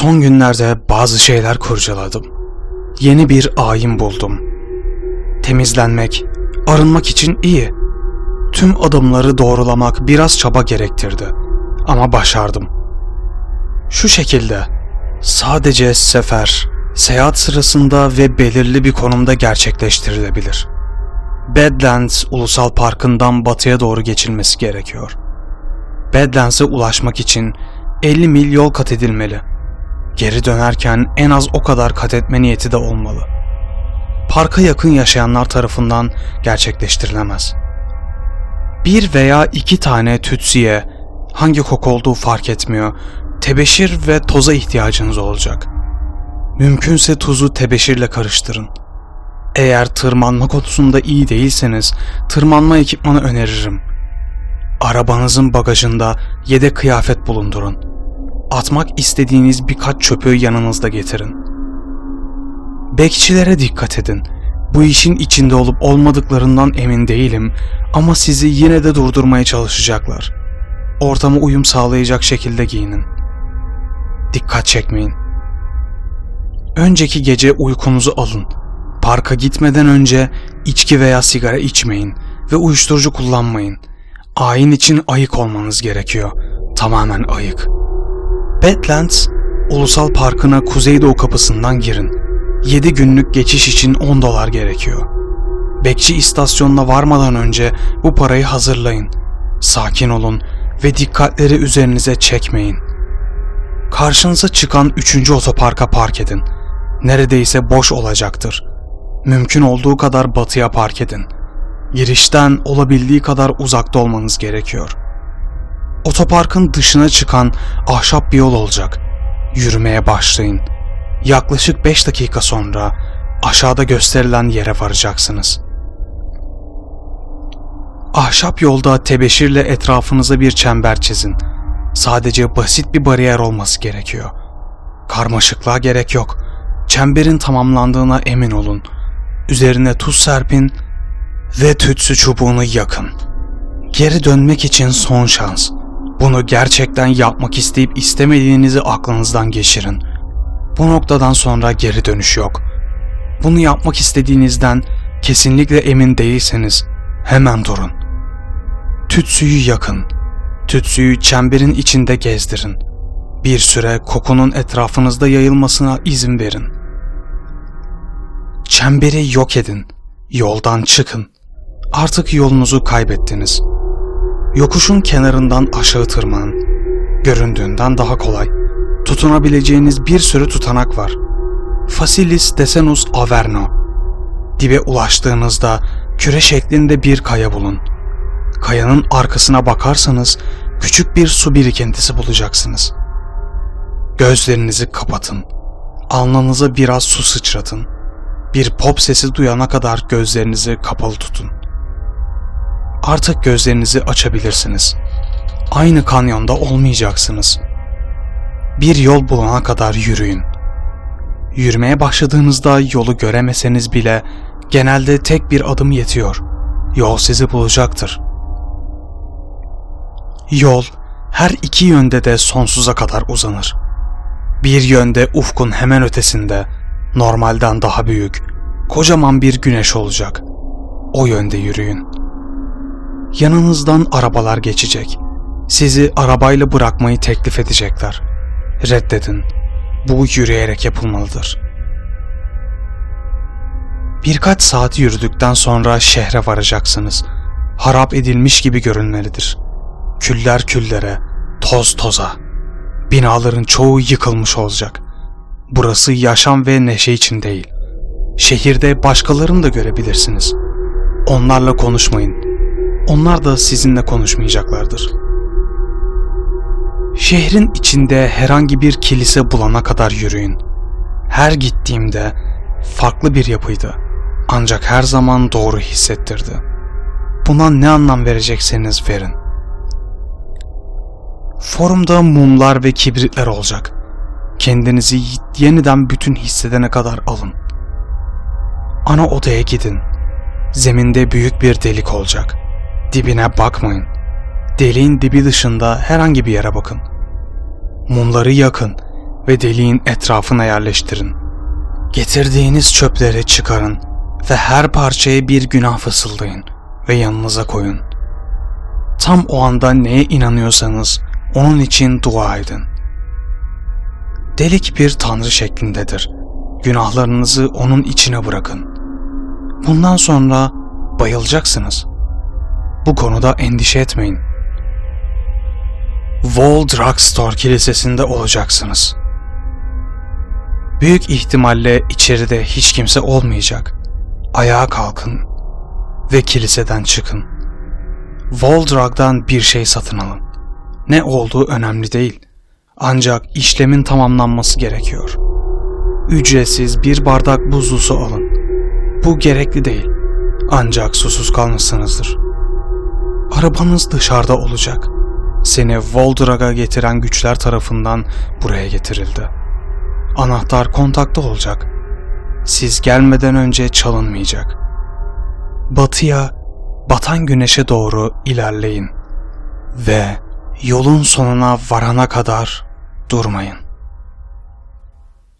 Son günlerde bazı şeyler kurcaladım. Yeni bir ayin buldum. Temizlenmek, arınmak için iyi. Tüm adımları doğrulamak biraz çaba gerektirdi. Ama başardım. Şu şekilde, sadece sefer, seyahat sırasında ve belirli bir konumda gerçekleştirilebilir. Badlands Ulusal Parkı'ndan batıya doğru geçilmesi gerekiyor. Badlands'e ulaşmak için 50 mil yol kat edilmeli. Geri dönerken en az o kadar kat etme niyeti de olmalı. Parka yakın yaşayanlar tarafından gerçekleştirilemez. Bir veya iki tane tütsüye, hangi koku olduğu fark etmiyor, tebeşir ve toza ihtiyacınız olacak. Mümkünse tuzu tebeşirle karıştırın. Eğer tırmanma konusunda iyi değilseniz tırmanma ekipmanı öneririm. Arabanızın bagajında yedek kıyafet bulundurun. Atmak istediğiniz birkaç çöpü yanınızda getirin. Bekçilere dikkat edin. Bu işin içinde olup olmadıklarından emin değilim ama sizi yine de durdurmaya çalışacaklar. Ortama uyum sağlayacak şekilde giyinin. Dikkat çekmeyin. Önceki gece uykunuzu alın. Parka gitmeden önce içki veya sigara içmeyin ve uyuşturucu kullanmayın. Ayin için ayık olmanız gerekiyor. Tamamen ayık. Badlands Ulusal Parkı'na Kuzeydoğu kapısından girin. 7 günlük geçiş için 10 dolar gerekiyor. Bekçi istasyonuna varmadan önce bu parayı hazırlayın. Sakin olun ve dikkatleri üzerinize çekmeyin. Karşınıza çıkan 3. otoparka park edin. Neredeyse boş olacaktır. Mümkün olduğu kadar batıya park edin. Girişten olabildiği kadar uzakta olmanız gerekiyor. Otoparkın dışına çıkan ahşap bir yol olacak. Yürümeye başlayın. Yaklaşık 5 dakika sonra aşağıda gösterilen yere varacaksınız. Ahşap yolda tebeşirle etrafınıza bir çember çizin. Sadece basit bir bariyer olması gerekiyor. Karmaşıklığa gerek yok. Çemberin tamamlandığına emin olun. Üzerine tuz serpin ve tütsü çubuğunu yakın. Geri dönmek için son şans. Bunu gerçekten yapmak isteyip istemediğinizi aklınızdan geçirin. Bu noktadan sonra geri dönüş yok. Bunu yapmak istediğinizden kesinlikle emin değilseniz hemen durun. Tütsüyü yakın. Tütsüyü çemberin içinde gezdirin. Bir süre kokunun etrafınızda yayılmasına izin verin. Çemberi yok edin. Yoldan çıkın. Artık yolunuzu kaybettiniz. Yokuşun kenarından aşağı tırmanın. Göründüğünden daha kolay. Tutunabileceğiniz bir sürü tutanak var. Facilis Desenus Averno. Dibe ulaştığınızda küre şeklinde bir kaya bulun. Kayanın arkasına bakarsanız küçük bir su birikintisi bulacaksınız. Gözlerinizi kapatın. Alnınıza biraz su sıçratın. Bir pop sesi duyana kadar gözlerinizi kapalı tutun. Artık gözlerinizi açabilirsiniz. Aynı kanyonda olmayacaksınız. Bir yol bulana kadar yürüyün. Yürümeye başladığınızda yolu göremeseniz bile genelde tek bir adım yetiyor. Yol sizi bulacaktır. Yol her iki yönde de sonsuza kadar uzanır. Bir yönde ufkun hemen ötesinde normalden daha büyük, kocaman bir güneş olacak. O yönde yürüyün. Yanınızdan arabalar geçecek. Sizi arabayla bırakmayı teklif edecekler. Reddedin. Bu yürüyerek yapılmalıdır. Birkaç saat yürüdükten sonra şehre varacaksınız. Harap edilmiş gibi görünmelidir. Küller küllere, toz toza. Binaların çoğu yıkılmış olacak. Burası yaşam ve neşe için değil. Şehirde başkalarını da görebilirsiniz. Onlarla konuşmayın. Onlar da sizinle konuşmayacaklardır. Şehrin içinde herhangi bir kilise bulana kadar yürüyün. Her gittiğimde farklı bir yapıydı. Ancak her zaman doğru hissettirdi. Buna ne anlam verecekseniz verin. Forumda mumlar ve kibritler olacak. Kendinizi yeniden bütün hissedene kadar alın. Ana odaya gidin. Zeminde büyük bir delik olacak. Dibine bakmayın. Deliğin dibi dışında herhangi bir yere bakın. Mumları yakın ve deliğin etrafına yerleştirin. Getirdiğiniz çöpleri çıkarın ve her parçaya bir günah fısıldayın ve yanınıza koyun. Tam o anda neye inanıyorsanız onun için dua edin. Delik bir tanrı şeklindedir. Günahlarınızı onun içine bırakın. Bundan sonra bayılacaksınız. Bu konuda endişe etmeyin. Wall Drugstore Kilisesi'nde olacaksınız. Büyük ihtimalle içeride hiç kimse olmayacak. Ayağa kalkın ve kiliseden çıkın. Wall Drug'dan bir şey satın alın. Ne olduğu önemli değil. Ancak işlemin tamamlanması gerekiyor. Ücretsiz bir bardak buzlu su alın. Bu gerekli değil. Ancak susuz kalmışsınızdır. Arabanız dışarıda olacak. Seni Voldrag'a getiren güçler tarafından buraya getirildi. Anahtar kontakta olacak. Siz gelmeden önce çalınmayacak. Batıya, batan güneşe doğru ilerleyin ve yolun sonuna varana kadar durmayın.